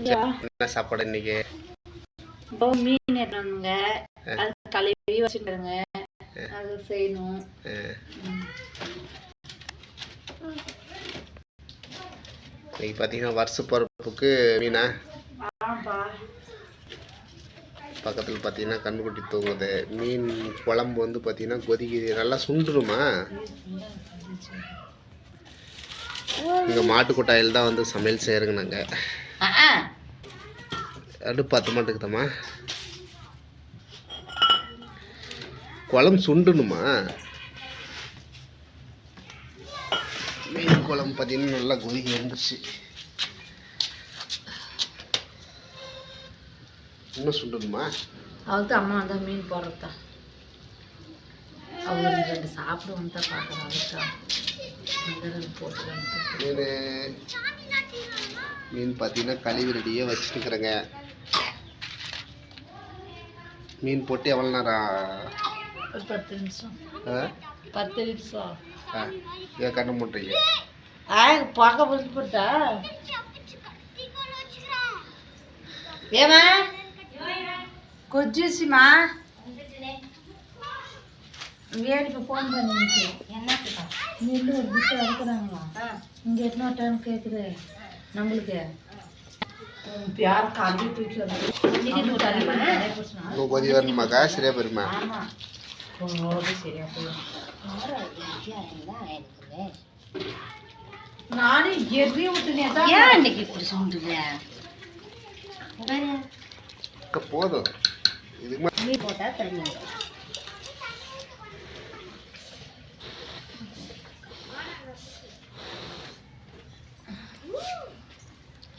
என்ன சாப்பாடு இன்னைக்கு? இப்போ மீன் எடுத்துங்க அது கழுவி வச்சுக்கிறேங்க அது செய்யணும். இன்னைக்கு பார்த்தீங்கன்னா வருஷ பிறப்புக்கு மீனா? பக்கத்தில் பார்த்தீங்கன்னா கண்ணுக்குட்டி தூங்குது. மீன் குழம்பு வந்து பார்த்தீங்கன்னா கொதிக்குது. நல்லா சுண்டுருமா? இங்கே மாட்டு கொட்டாயில் தான் வந்து சமையல் செய்கிறோங்க நாங்கள் அடுப்பு பத்த மாட்டேங்குதம்மா குழம்பு சுண்டணுமா? மீன் குழம்பு பார்த்தீங்கன்னா நல்லா கொதிக்க வந்துருச்சு. இன்னும் சுண்டணுமா? அவருக்கு அம்மா வந்தா மீன் போடுறதா அவங்க ரெண்டு சாப்பிடுவோம் தான் பார்க்குறோம் அதுக்கா போட்டுக்கலான்ட்டு. மீன். மீன் பார்த்தீங்கன்னா கழுவி ரெடியாக வச்சுட்டுக்கிறேங்க மீன் போட்டு எவ்வளோ நேரம்? பத்து நிமிஷம். ஆ? பத்து நிமிஷம். ஆ ஏன் கண்ணு மூட்டுறீங்க ஆ பார்க்க புரிஞ்சு போட்டா. ஏமா? கொஜ்ஜூசிமா வேடிக்கை ஃபோன் பண்ணிச்சு என்னத்துக்கா? நெல் ஒரு பிட்டு அறுக்குறாங்களா இங்கே எத்தனை டைம் கேட்குது நம்மளுக்கு. யார கல்வி தூக்கி வந்து உங்கள் கொதி வரணுமாக்கா சரியா போயிடும் ஏன் இன்னைக்கு இப்படி சொல்றீங்க அக்கா, போதும். இதுக்கு போட்டா தண்ணி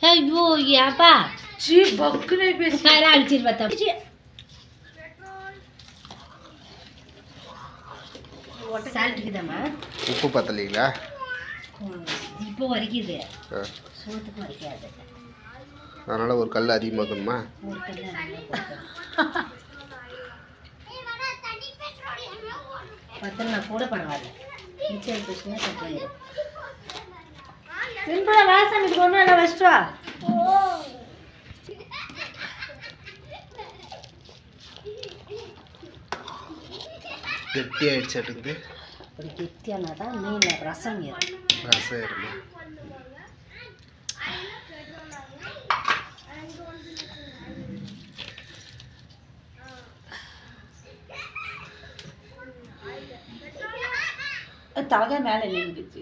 ஐயோ ஏப்பா சீ பக்குனே பேசி வேற அழிச்சிட்டு பார்த்தா சால்ட்டுக்குதாம்மா உப்பு பத்தலைங்களா? இப்போ வரைக்குது சோத்துக்கு வரைக்காது அதனால் ஒரு கல் அதிகமாக்கணுமா ஒரு. பத்தலனா கூட பரவாயில்ல. மிச்சம் போச்சுன்னா சிம்பிளா வாசம் இது ஒன்றும் இல்லை வச்சுட்டு வா. கெட்டி ஆயிடுச்சு அப்படி கெட்டியானா தான் மீனில் ரசம் ஏறும் ரசம் ஏறுமா தலகை மேலே நின்றுச்சு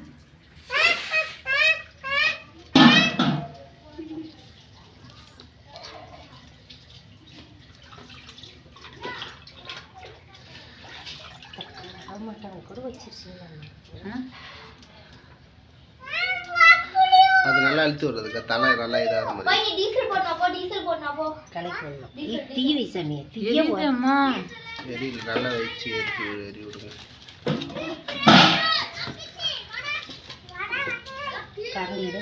ஆமாட்டாங்க கூட வச்சிருச்சுங்க. அது நல்லா அழுத்து வருதுக்கா தலை நல்லா இதாக மாதிரி. கலக்கி விடணும் தீ- தீ வை சாமி தீய எரியுதம்மா எரியில் நல்லா வச்சு எரிச்சு எரி விடுங்க. கரண்டி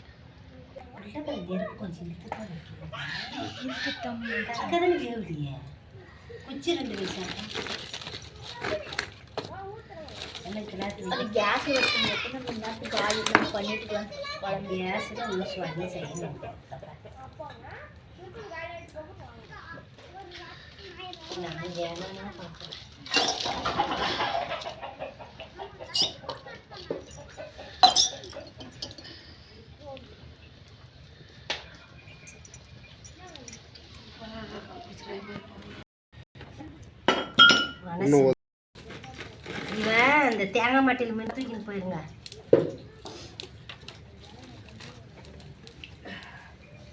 அறுத்துருச்சு பிள்ளைக்கடை நெருப்பு கொஞ்சம் இழுத்துதான் வைக்கிறேன் கற்கதானே வேவுதியே குச்சி ரெண்டு வயசா எல்லாம் கிளாத்து கேஸ் வச்சு எத்தனை மணி நேரத்துக்கு ஆயில் பண்ணிட்டு குழம்பு கேஸ் தான் யூஸ் பண்ணி செய்யணும் இன்னும் இந்த தேங்காய் மாட்டில் மீன் தூக்கின்னு போயிருங்க.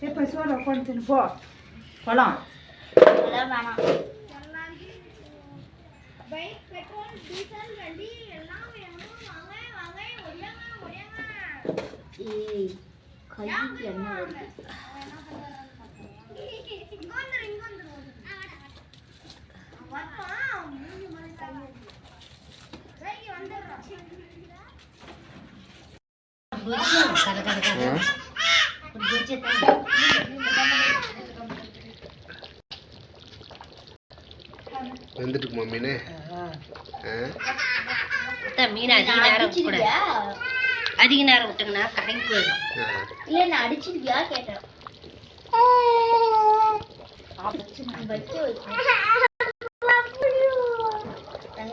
இப்போ சோடா கொண்டு போ. போலாம். அதெல்லாம் வேணாம். ஏய், கைக்கு என்ன வருது? வெந்துட்டுக்குமா மீன் அதிக நேரம் கூட அதிக நேரம் விட்டுங்கன்னா கடைக்கு போயிடும். ஆ. இல்ல நான் அடிச்சிருவியா கேட்டேன்.